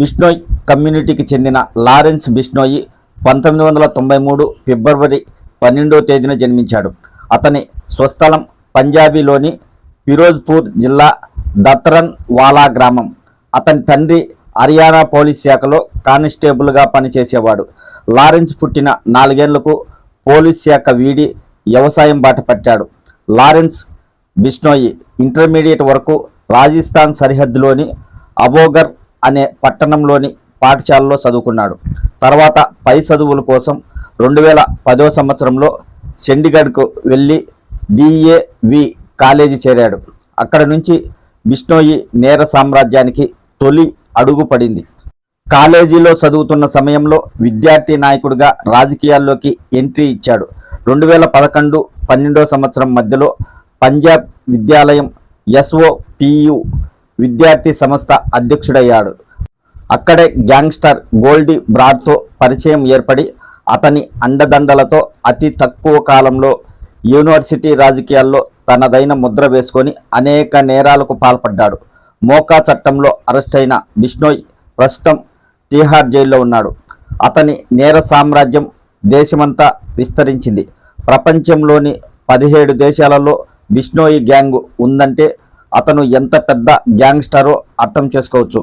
బిష్నోయ్ కమ్యూనిటీకి చెందిన లారెన్స్ బిష్నోయి పంతొమ్మిది వందల తొంభై మూడు ఫిబ్రవరి పన్నెండో తేదీన జన్మించాడు. అతని స్వస్థలం పంజాబీలోని ఫిరోజ్పూర్ జిల్లా దత్రన్ వాలా గ్రామం. అతని తండ్రి హర్యానా పోలీస్ శాఖలో కానిస్టేబుల్గా పనిచేసేవాడు. లారెన్స్ పుట్టిన నాలుగేళ్ళకు పోలీస్ శాఖ వీడి వ్యవసాయం బాట పట్టాడు. లారెన్స్ బిష్నోయి ఇంటర్మీడియట్ వరకు రాజస్థాన్ సరిహద్దులోని అబోగర్ అనే పట్టణంలోని పాఠశాలలో చదువుకున్నాడు. తర్వాత పై చదువుల కోసం రెండు వేల పదో సంవత్సరంలో చండీగఢ్కు వెళ్ళి డిఏవి కాలేజీ చేరాడు. అక్కడ నుంచి బిష్ణోయి నేర సామ్రాజ్యానికి తొలి అడుగు పడింది. కాలేజీలో చదువుతున్న సమయంలో విద్యార్థి నాయకుడిగా రాజకీయాల్లోకి ఎంట్రీ ఇచ్చాడు. రెండు వేల పదకొండు పన్నెండో సంవత్సరం మధ్యలో పంజాబ్ విద్యాలయం ఎస్ఓపియు విద్యార్థి సంస్థ అధ్యక్షుడయ్యాడు. అక్కడే గ్యాంగ్స్టర్ గోల్డీ బ్రాడ్తో పరిచయం ఏర్పడి అతని అండదండలతో అతి తక్కువ కాలంలో యూనివర్సిటీ రాజకీయాల్లో తనదైన ముద్ర వేసుకొని అనేక నేరాలకు పాల్పడ్డాడు. మోకా చట్టంలో అరెస్ట్ అయిన బిష్నోయ్ ప్రస్తుతం తీహార్ జైల్లో ఉన్నాడు. అతని నేర సామ్రాజ్యం దేశమంతా విస్తరించింది. ప్రపంచంలోని పదిహేడు దేశాలలో బిష్ణోయి గ్యాంగ్ ఉందంటే అతను ఎంత పెద్ద గ్యాంగ్స్టారో అర్థం చేసుకోవచ్చు.